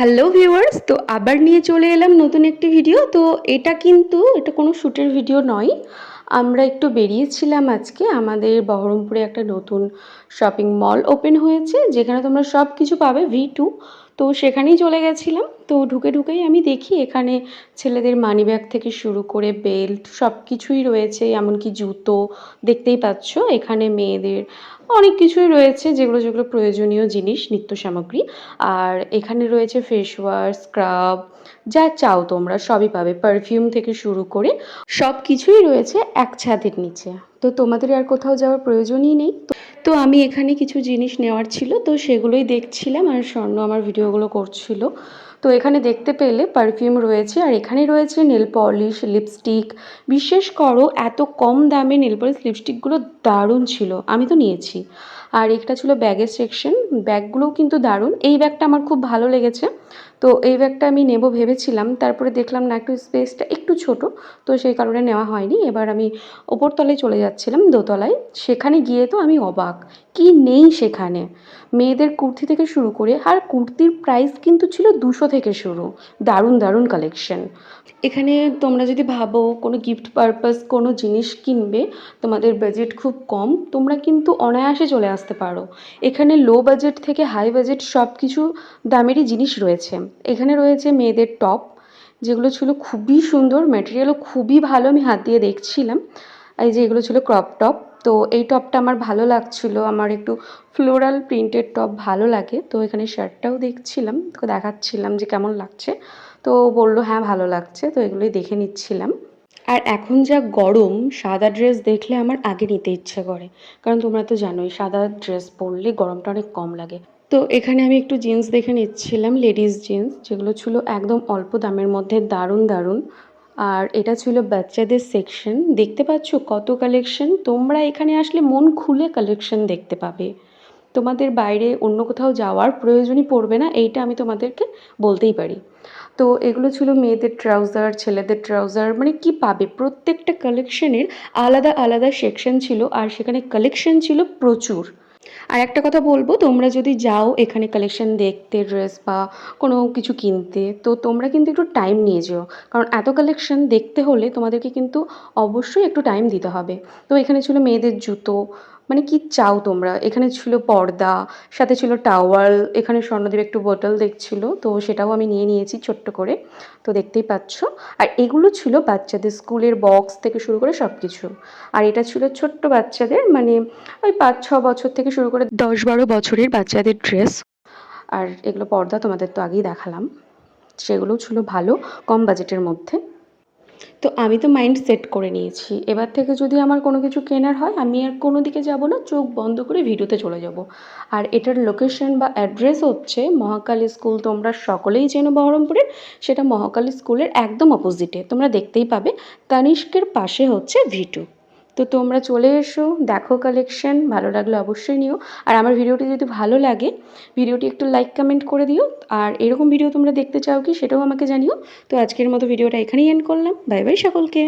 Hello viewers তো আবার নিয়ে চলে এলাম নতুন একটি ভিডিও তো এটা কিন্তু, এটা কোনো শ্যুটের ভিডিও নয়। আমরা একটু বেরিয়েছিলাম আজকে। আমাদের বহরমপুরে একটা নতুন শপিং মল ওপেন হয়েছে, যেখানে তোমরা সব কিছু পাবে ভি টু তো সেখানেই চলে গেছিলাম। তো ঢুকে ঢুকেই আমি দেখি এখানে ছেলেদের মানিব্যাগ থেকে শুরু করে বেল্ট সব কিছুই রয়েছে, এমনকি জুতো দেখতেই পাচ্ছ। এখানে মেয়েদের অনেক কিছুই রয়েছে, যেগুলো যেগুলো প্রয়োজনীয় জিনিস, নিত্য সামগ্রী। আর এখানে রয়েছে ফেস ওয়াশ স্ক্রাব যা চাও তোমরা, সবই পাবে। পারফিউম থেকে শুরু করে সব কিছুই রয়েছে এক ছাদের নিচে। তো তোমাদের আর কোথাও যাওয়ার প্রয়োজনই নেই। তো- আমি এখানে কিছু জিনিস নেওয়ার ছিল, তো সেগুলোই দেখছিলাম আর স্বর্ণ আমার ভিডিওগুলো করছিল। তো এখানে দেখতে পেলে পারফিউম রয়েছে আর এখানে রয়েছে নেল পলিশ লিপস্টিক বিশেষ করো, এত কম দামে নেল পলিশ লিপস্টিকগুলো দারুণ ছিল, আমি তো নিয়েছি। আর একটা ছিল ব্যাগের সেকশন ব্যাগগুলোও কিন্তু দারুণ। এই ব্যাগটা আমার খুব ভালো লেগেছে। তো এই ব্যাগটা আমি নেব ভেবেছিলাম, তারপরে দেখলাম না, একটু স্পেসটা একটু ছোট, তো সেই কারণে নেওয়া হয়নি। এবার আমি ওপরতলায় চলে যাচ্ছিলাম, দোতলায়। সেখানে গিয়ে তো আমি অবাক, কি নেই সেখানে? মেয়েদের কুর্তি থেকে শুরু করে, আর কুর্তির প্রাইস কিন্তু ছিল দুশো থেকে শুরু। দারুণ দারুণ কালেকশন এখানে তোমরা যদি ভাবো কোনো গিফট পারপাস কোনো জিনিস কিনবে, তোমাদের বাজেট খুব কম, তোমরা কিন্তু অনায়াসে চলে আসতে পারো। এখানে লো বাজেট থেকে হাই বাজেট সব কিছু দামেরই জিনিস রয়েছে। এখানে রয়েছে মেয়েদের টপ যেগুলো ছিল খুবই সুন্দর ম্যাটেরিয়ালও খুবই ভালো, আমি হাত দিয়ে দেখছিলাম। এই যে এগুলো ছিল ক্রপ টপ তো এই টপটা আমার ভালো লাগছিল। আমার একটু ফ্লোরাল প্রিন্টেড টপ ভালো লাগে। তো এখানে শার্টটাও দেখছিলাম, তো দেখাচ্ছিলাম যে কেমন লাগছে। তো বলল হ্যাঁ ভালো লাগছে। তো এগুলোই দেখে নিচ্ছিলাম। আর এখন যা গরম, সাদা ড্রেস দেখলে আমার আগে নিতে ইচ্ছে করে। কারণ তোমরা তো জানোই, সাদা ড্রেস পরলে গরমটা অনেক কম লাগে। তো এখানে আমি একটু জিন্স দেখে নিচ্ছিলাম লেডিস জিন্স যেগুলো ছিল একদম অল্প দামের মধ্যে, দারুণ দারুণ। আর এটা ছিল বাচ্চাদের সেকশন দেখতে পাচ্ছ কত কালেকশন তোমরা এখানে আসলে মন খুলে কালেকশন দেখতে পাবে। তোমাদের বাইরে অন্য কোথাও যাওয়ার প্রয়োজনই পড়বে না, এইটা আমি তোমাদেরকে বলতেই পারি। তো এগুলো ছিল মেয়েদের ট্রাউজার ছেলেদের ট্রাউজার মানে কি পাবে? প্রত্যেকটা কালেকশনের আলাদা আলাদা সেকশন ছিল, আর সেখানে কালেকশন ছিল প্রচুর। আর একটা কথা বলব, তোমরা যদি যাও এখানে কালেকশন দেখতে ড্রেস বা কোনো কিছু কিনতে, তো তোমরা কিন্তু একটু টাইম নিয়ে যেও। কারণ এত কালেকশন দেখতে হলে তোমাদেরকে কিন্তু অবশ্যই একটু টাইম দিতে হবে। তো এখানে ছিল মেয়েদের জুতো মানে কি চাও তোমরা? এখানে ছিল পর্দা, সাথে ছিল টাওয়াল এখানে স্বর্ণদেব একটু বোতল দেখছিল, তো সেটাও আমি নিয়ে নিয়েছি ছোট্ট করে, তো দেখতেই পাচ্ছ। আর এগুলো ছিল বাচ্চাদের স্কুলের বক্স থেকে শুরু করে সব কিছু আর এটা ছিল ছোট্ট বাচ্চাদের মানে ওই পাঁচ, ছ বছর থেকে শুরু করে দশ, বারো বছরের বাচ্চাদের ড্রেস আর এগুলো পর্দা তোমাদের তো আগেই দেখালাম। সেগুলোও ছিল ভালো, কম বাজেটের মধ্যে। তো আমি তো মাইন্ড সেট করে নিয়েছি। এবার থেকে যদি আমার কোনো কিছু কেনার হয়, আমি আর কোনো দিকে যাব না, চোখ বন্ধ করে ভিডিওতে চলে যাব। আর এটার লোকেশন বা অ্যাড্রেস হচ্ছে মহাকালী স্কুল তোমরা সকলেই চেনো বহরমপুরের, সেটা মহাকালী স্কুলের একদম অপোজিটে তোমরা দেখতেই পাবে। তানিষ্কের পাশে হচ্ছে ভিটু তো তোমরা চলে এসো, দেখো কালেকশন ভালো লাগলে অবশ্যই নিও। আর আমার ভিডিওটি যদি ভালো লাগে, ভিডিওটি একটু লাইক কমেন্ট করে দিও। আর এরকম ভিডিও তোমরা দেখতে চাও কি, সেটাও আমাকে জানিও। তো আজকের মতো ভিডিওটা এখানেই এন্ড করলাম। বাই বাই সকলকে।